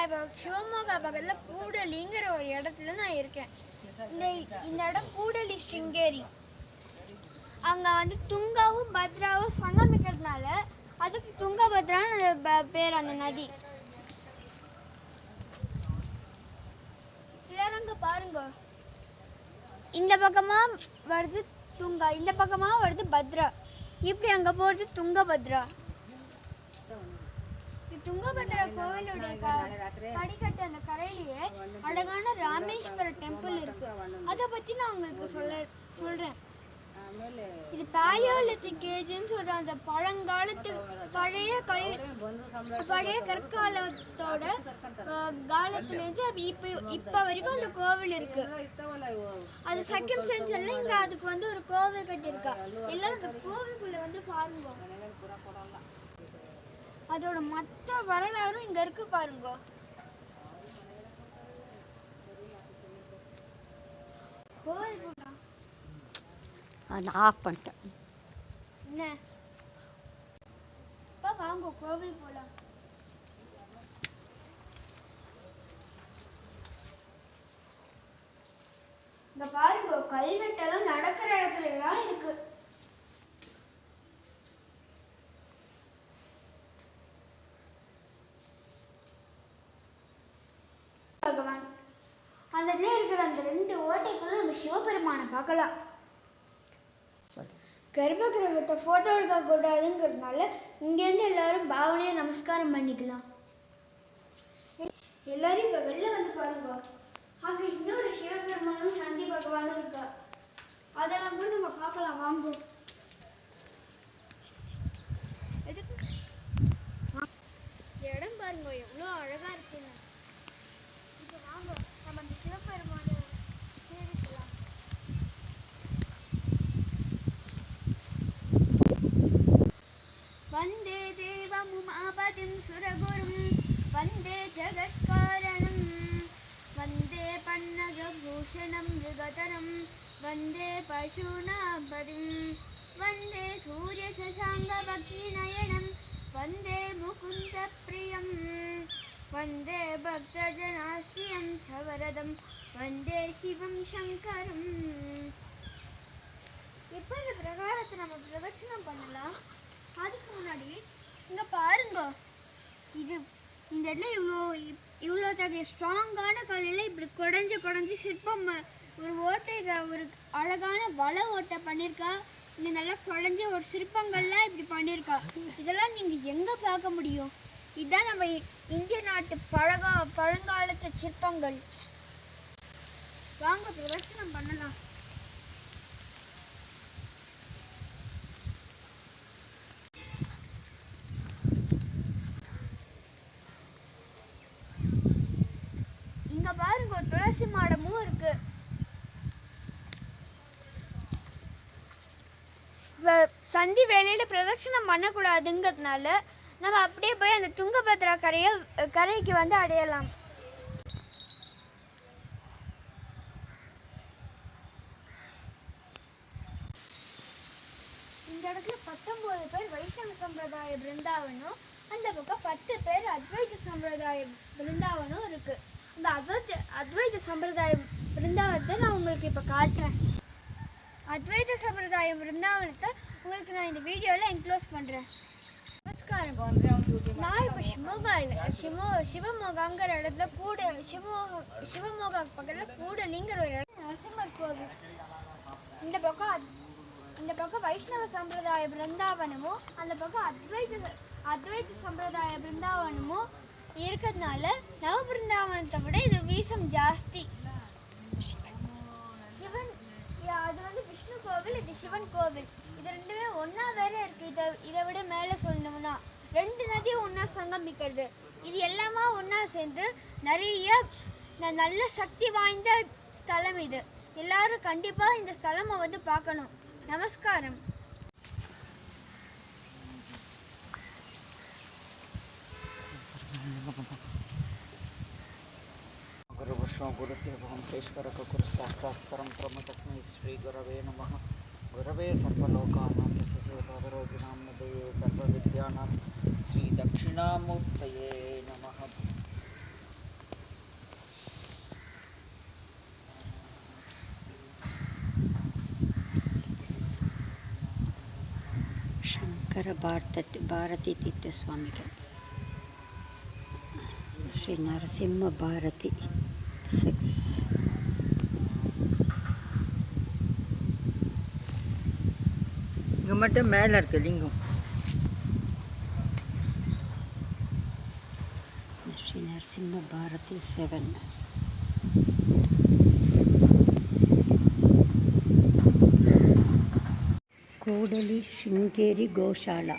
நான் இப்போ சிவமோகா பக்கத்தில் கூடலிங்கிற ஒரு இடத்துல நான் இருக்கேன். இந்த இந்த இடம் கூடலி ஸ்ருங்கேரி அங்கே வந்து துங்காவும் பத்ராவும் சங்கமிக்கிறதுனால அதுக்கு துங்கபத்ரான்னு ப- பேர் அந்த நதி. இளரங்க பாருங்க. இந்த பக்கமா வருது துங்கா இந்த பக்கமா வருது பத்ரா. இப்படி அங்கே போகிறது துங்கபத்ரா. துங்கபத்ரா கோவிலுடைய படிக்கட்டு அந்த கரையிலேயே அழகான ராமேஸ்வர டெம்பிள் இருக்கு. அதை பத்தி நான் உங்களுக்கு சொல்ல சொல்றேன். இது பேலியோலித்திக் ஏஜ்னு சொல்ற அந்த பழங்காலத்து பழைய கல் பழைய கற்காலத்தோட அஹ், காலத்துலேருந்து அப்ப இப்போ இப்போ வரைக்கும் அந்த கோவில் இருக்கு. அது செகண்ட் சென்ச்சுரியில் இங்க அதுக்கு வந்து ஒரு கோவில் கட்டியிருக்கா. எல்லாரும் அந்த கோவிலுக்குள்ள வந்து பாருங்க அதோட மொத்த வரலாறும் இங்க இருக்கு பாருங்க. கோவில் போலாம் நான் ஆஃப் பண்ணிட்டேன். என்ன? அப்பா வாங்க கோவில் போலாம். இங்க பாருங்க கல்வெட்டெல்லாம் நடக்கிற இடத்துல எல்லாம் இருக்கு. பகவான். அந்த இருக்கிற அந்த ரெண்டு ஓட்டைக்குள்ள நம்ம சிவபெருமானை பார்க்கலாம். கர்ப்ப கிரகத்தை ஃபோட்டோ எடுக்கக்கூடாதுங்கிறதுனால இங்கேருந்து எல்லாரும் பாவனையை நமஸ்காரம் பண்ணிக்கலாம். எல்லாரும் இப்போ வெளில வந்து பாருங்க. அங்கே இன்னொரு சிவபெருமானும் நந்தி பகவானும் இருக்கா? அதெல்லாம் கூட நம்ம பார்க்கலாம். வாங்க. மாமும் ஆபதிம் சுரகுரும் வந்தே ஜகத்காரணம். வந்தே பன்னகபூஷணம் ஜுகதரம் வந்தே பசுநாபதிம். வந்தே சூரிய சசாங்க பக்தி நயனம் வந்தே முகுந்த பிரியம் வந்தே பக்தஜனாஸ்தியம் சவரதம். வந்தே சிவம் சங்கரம். எப்போ இந்த பிரகாரத்தை நம்ம பிரதட்சணம் பண்ணலாம். அதுக்கு முன்னாடி இங்க பாருங்க. இது இந்த இடத்துல இவ்வளோ இவ்வளோ தகைய ஸ்ட்ராங்கான கல்லில் இப்படி குடஞ்சி குடஞ்சி சிற்பம் ஒரு ஓட்டை ஒரு அழகான வள ஓட்டை பண்ணியிருக்கா இந்த நல்லா குடஞ்சி ஒரு சிற்பங்கள்லாம் இப்படி பண்ணியிருக்கா இதெல்லாம் நீங்கள் எங்கே பார்க்க முடியும்? இதுதான் நம்ம இ- இந்திய நாட்டு பழகா பழங்காலத்து சிற்பங்கள். வாங்க பிரதட்சணம் பண்ணலாம் இங்க பாருங்க ஒரு துளசி மாடமும் இருக்கு. சந்தி வேலையில பிரதட்சணம் பண்ணக்கூடாதுங்கிறதுனால நம்ம அப்படியே போய் அந்த துங்கபத்ரா கரையை கரைக்கு வந்து அடையலாம். இந்த இடத்துல பத்தொன்பது பேர் வைஷ்ணவ சம்பிரதாய பிருந்தாவனும் அந்த பக்கம் பத்து பேர் அத்வைத சம்பிரதாய பிருந்தாவனும் இருக்கு. இந்த அத்வைத அத்வைத சம்பிரதாயம் பிருந்தாவனத்தை நான் உங்களுக்கு இப்போ காட்டுறேன். அத்வைத சம்பிரதாயம் பிருந்தாவனத்தை உங்களுக்கு நான் இந்த வீடியோவில் என்க்ளோஸ் பண்ணுறேன் நமஸ்காரம். நான் இப்போ சிவமோகாவில் சிவோ சிவமோகாங்கிற இடத்துல கூட சிவமோ சிவமோகா பக்கத்தில் கூடலிங்கிற ஒரு இடம். நரசிம்மர் கோவில். இந்த பக்கம் அத்- இந்த பக்கம் வைஷ்ணவ சம்பிரதாய பிருந்தாவனமும் அந்த பக்கம் அத்வைத அத்வைத சம்பிரதாய பிருந்தாவனமும் இருக்கிறதுனால நவ பிருந்தாவனத்தை விட இது வீசம் ஜாஸ்தி. சிவன் யா- அது வந்து விஷ்ணு கோவில் இது சிவன் கோவில். இது ரெண்டுமே ஒன்றா வேற இருக்கு. இதை இதை விட மேலே சொல்லணும்னா ரெண்டு நதியும் ஒன்றா சங்கமிக்கிறது. இது எல்லாமே ஒன்றா சேர்ந்து நிறைய நல்ல சக்தி வாய்ந்த ஸ்தலம் இது. எல்லாரும் கண்டிப்பாக இந்த ஸ்தலமை வந்து பார்க்கணும். நமஸ்காரம். గురుదేవంకేశ్వరకరు సాక్షాత్ పరంపరమ తస్మై శ్రీ గురవే నమ గురవే సర్వలోకానాం శిశుభవరోగిణాం నదే సర్వవిద్యానాం శ్రీ దక్షిణామూర్తయే నమ ಶಂಕರ ಭಾರತ ಭಾರತಿ ತೀರ್ಥ ಸ್ವಾಮಿಗಳು శ్రీ నరసింహ భారతి సిక్స్ இங்கே மட்டும் மேலே இருக்கு லிங்கம் ஸ்ரீ நரசிம்ம பாரதி செவன் கோடலி శృంగేరి గోశాల